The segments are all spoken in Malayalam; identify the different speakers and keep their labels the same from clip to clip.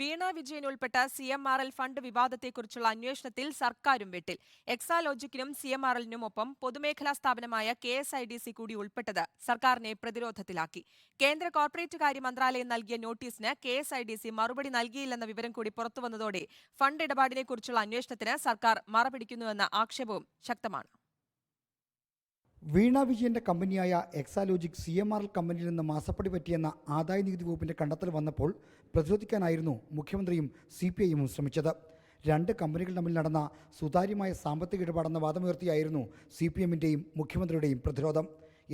Speaker 1: വീണ വിജയൻ ഉൾപ്പെട്ട C M R L fund വിവാദത്തെക്കുറിച്ചുള്ള അന്വേഷണത്തിൽ സർക്കാരും വെട്ടിൽ. എക്സാലോജിക്കിനും സി എം ആർ എല്ലിനും ഒപ്പം പൊതുമേഖലാ സ്ഥാപനമായ K S I D C കൂടി ഉൾപ്പെട്ടത് സർക്കാരിനെ പ്രതിരോധത്തിലാക്കി. കേന്ദ്ര കോർപ്പറേറ്റ് കാര്യ മന്ത്രാലയം നൽകിയ നോട്ടീസിന് K S I D C മറുപടി നൽകിയില്ലെന്ന വിവരം കൂടി പുറത്തുവന്നതോടെ ഫണ്ട് ഇടപാടിനെക്കുറിച്ചുള്ള അന്വേഷണത്തിന് സർക്കാർ മറപിടിക്കുന്നുവെന്ന ആക്ഷേപവും ശക്തമാണ്.
Speaker 2: വീണ വിജയന്റെ കമ്പനിയായ Exalogic C M R L കമ്പനിയിൽ നിന്ന് മാസപ്പടി പറ്റിയെന്ന ആദായ നികുതി വകുപ്പിന്റെ കണ്ടെത്തൽ വന്നപ്പോൾ പ്രതിരോധിക്കാനായിരുന്നു മുഖ്യമന്ത്രിയും സി പി ഐയും ശ്രമിച്ചത്. രണ്ട് കമ്പനികൾ തമ്മിൽ നടന്ന സുതാര്യമായ സാമ്പത്തിക ഇടപാടെന്ന വാദമുയർത്തിയായിരുന്നു സി പി എമ്മിന്റെയും മുഖ്യമന്ത്രിയുടെയും പ്രതിരോധം.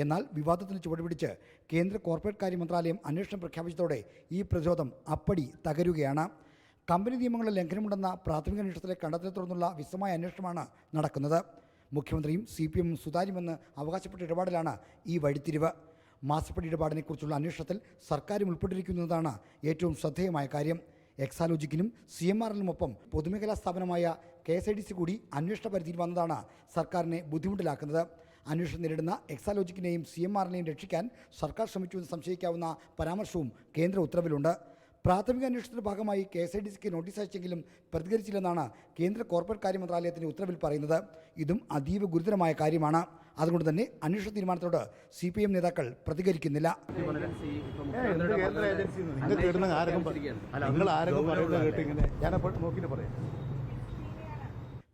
Speaker 2: എന്നാൽ വിവാദത്തിന് ചുവടുപിടിച്ച് കേന്ദ്ര കോർപ്പറേറ്റ് കാര്യ മന്ത്രാലയം അന്വേഷണം പ്രഖ്യാപിച്ചതോടെ ഈ പ്രതിരോധം അപ്പടി തകരുകയാണ്. കമ്പനി നിയമങ്ങളുടെ ലംഘനമുണ്ടെന്ന പ്രാഥമിക അന്വേഷണത്തിലെ കണ്ടെത്തലെ തുടർന്നുള്ള വിശദമായ അന്വേഷണമാണ് നടക്കുന്നത്. മുഖ്യമന്ത്രിയും സി പി എമ്മും സുതാര്യമെന്ന് അവകാശപ്പെട്ട ഇടപാടിലാണ് ഈ വഴിത്തിരിവ്. മാസപ്പടി ഇടപാടിനെക്കുറിച്ചുള്ള അന്വേഷണത്തിൽ സർക്കാരും ഉൾപ്പെട്ടിരിക്കുന്നതാണ് ഏറ്റവും ശ്രദ്ധേയമായ കാര്യം. എക്സാലോജിക്കിനും സി എം ആർ പൊതുമേഖലാ സ്ഥാപനമായ K S I D C കൂടി അന്വേഷണ പരിധിയിൽ വന്നതാണ് സർക്കാരിനെ ബുദ്ധിമുട്ടിലാക്കുന്നത്. അന്വേഷണം നേരിടുന്ന എക്സാലോജിക്കിനെയും സി എം ആറിനെയും രക്ഷിക്കാൻ സർക്കാർ ശ്രമിച്ചുവെന്ന് സംശയിക്കാവുന്ന പരാമർശവും കേന്ദ്ര ഉത്തരവിലുണ്ട്. പ്രാഥമിക അന്വേഷണത്തിന്റെ ഭാഗമായി കെ എസ് ഐ ഡി സിക്ക് നോട്ടീസ് അയച്ചെങ്കിലും പ്രതികരിച്ചില്ലെന്നാണ് കേന്ദ്ര കോർപ്പറേറ്റ് കാര്യ മന്ത്രാലയത്തിന്റെ ഉത്തരവിൽ പറയുന്നത്. ഇതും അതീവ ഗുരുതരമായ കാര്യമാണ്. അതുകൊണ്ട് തന്നെ അന്വേഷണ തീരുമാനത്തോട് സി പി എം നേതാക്കൾ പ്രതികരിക്കുന്നില്ല.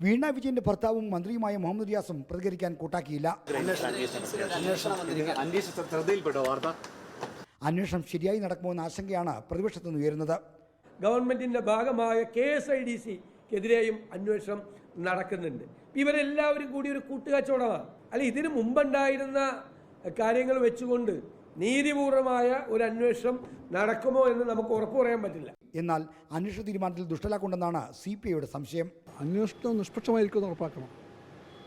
Speaker 2: വീണ വിജയന്റെ ഭർത്താവും മന്ത്രിയുമായ മുഹമ്മദ് റിയാസും പ്രതികരിക്കാൻ കൂട്ടാക്കിയില്ല.
Speaker 3: അന്വേഷണ
Speaker 2: ശരിയായി നടക്കുമോ എന്ന ആശങ്കയാണ് പ്രതിപക്ഷത്തു നിന്ന് ഉയരുന്നത്.
Speaker 4: ഗവൺമെന്റിന്റെ ഭാഗമായ കെ എസ് ഐ ഡി സിക്കെതിരെയും അന്വേഷണം നടക്കുന്നുണ്ട്. ഇവരെല്ലാവരും കൂടി ഒരു കൂട്ടുകച്ചവടമാണ്. അല്ല ഇതിനു മുമ്പുണ്ടായിരുന്ന കാര്യങ്ങൾ വെച്ചുകൊണ്ട് നീതിപൂർവമായ ഒരു അന്വേഷണം നടക്കുമോ എന്ന് നമുക്ക് ഉറപ്പു പറയാൻ പറ്റില്ല.
Speaker 2: എന്നാൽ അന്വേഷണ തീരുമാനത്തിൽ ദുഷ്ടലാക്കുണ്ടെന്നാണ് സി പി ഐയുടെ സംശയം.
Speaker 5: അന്വേഷണം നിഷ്പക്ഷമായിരിക്കുമെന്ന് ഉറപ്പാക്കണം.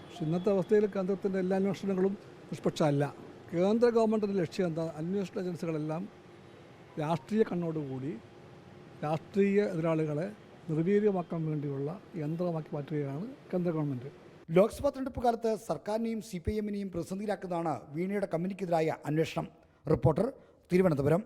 Speaker 5: പക്ഷെ ഇന്നത്തെ അവസ്ഥയിൽ കേന്ദ്രത്തിന്റെ എല്ലാ അന്വേഷണങ്ങളും നിഷ്പക്ഷമല്ല. കേന്ദ്ര ഗവൺമെന്റിന്റെ ലക്ഷ്യം എന്താ? അന്വേഷണ ഏജൻസികളെല്ലാം രാഷ്ട്രീയ കണ്ണോടുകൂടി രാഷ്ട്രീയ എതിരാളികളെ നിർവീര്യമാക്കാൻ വേണ്ടിയുള്ള യന്ത്രമാക്കി മാറ്റുകയാണ് കേന്ദ്ര ഗവൺമെന്റ്
Speaker 2: ലോക്സഭാ തെരഞ്ഞെടുപ്പ് കാലത്ത് സർക്കാരിനെയും സി പി ഐ എമ്മിനെയും പ്രതിസന്ധിയിലാക്കുന്നതാണ് വീണയുടെ കമ്പനിക്കെതിരായ അന്വേഷണം. റിപ്പോർട്ടർ തിരുവനന്തപുരം.